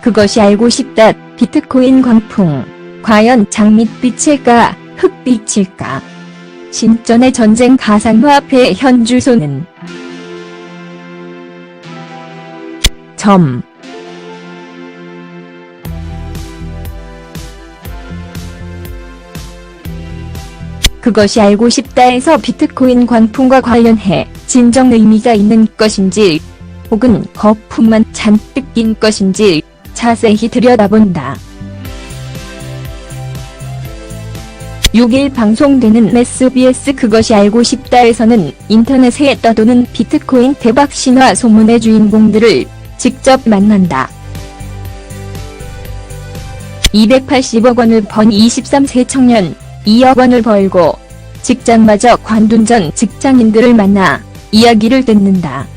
그것이 알고 싶다. 비트코인 광풍. 과연 장밋빛일까? 흑빛일까? 신전의 전쟁 가상화폐의 현 주소는 점. 그것이 알고 싶다에서 비트코인 광풍과 관련해 진정 의미가 있는 것인지 혹은 거품만 잔뜩 낀 것인지 자세히 들여다본다. 6일 방송되는 SBS 그것이 알고 싶다에서는 인터넷에 떠도는 비트코인 대박 신화 소문의 주인공들을 직접 만난다. 280억 원을 번 23세 청년, 2억 원을 벌고 직장마저 관둔 전 직장인들을 만나 이야기를 듣는다.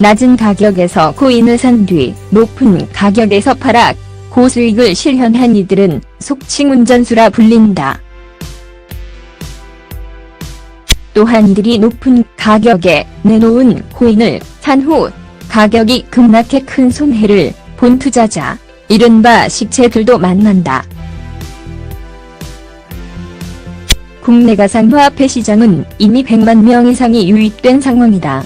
낮은 가격에서 코인을 산 뒤 높은 가격에서 팔아 고수익을 실현한 이들은 속칭 운전수라 불린다. 또한 이들이 높은 가격에 내놓은 코인을 산 후 가격이 급락해 큰 손해를 본 투자자, 이른바 식체들도 만난다. 국내 가상화폐 시장은 이미 100만 명 이상이 유입된 상황이다.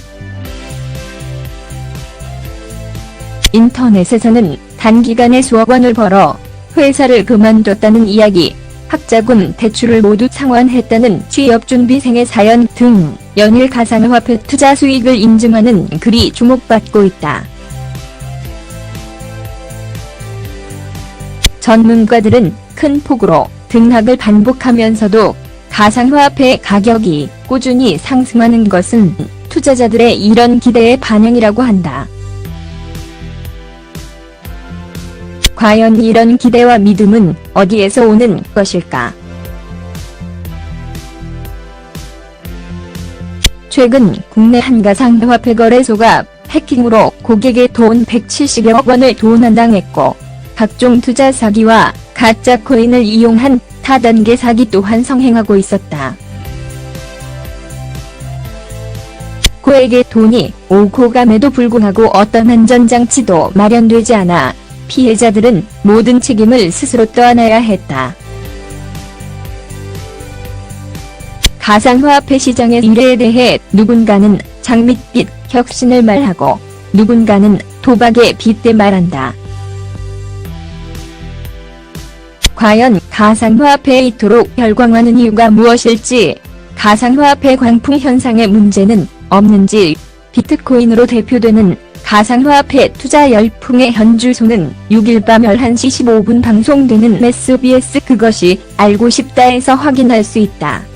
인터넷에서는 단기간에 수억 원을 벌어 회사를 그만뒀다는 이야기, 학자금 대출을 모두 상환했다는 취업준비생의 사연 등 연일 가상화폐 투자 수익을 인증하는 글이 주목받고 있다. 전문가들은 큰 폭으로 등락을 반복하면서도 가상화폐 가격이 꾸준히 상승하는 것은 투자자들의 이런 기대의 반영이라고 한다. 과연 이런 기대와 믿음은 어디에서 오는 것일까? 최근 국내 한 가상화폐 거래소가 해킹으로 고객의 돈 170여 원을 도난당했고 각종 투자 사기와 가짜 코인을 이용한 타단계 사기 또한 성행하고 있었다. 고액의 돈이 오고 감에도 불구하고 어떤 안전장치도 마련되지 않아 피해자들은 모든 책임을 스스로 떠안아야 했다. 가상화폐 시장의 일에 대해 누군가는 장밋빛 혁신을 말하고 누군가는 도박의 빗대 말한다. 과연 가상화폐에 이토록 열광하는 이유가 무엇일지, 가상화폐 광풍 현상의 문제는 없는지, 비트코인으로 대표되는 가상화폐 투자 열풍의 현주소는 6일 밤 11시 15분 방송되는 SBS 그것이 알고 싶다에서 확인할 수 있다.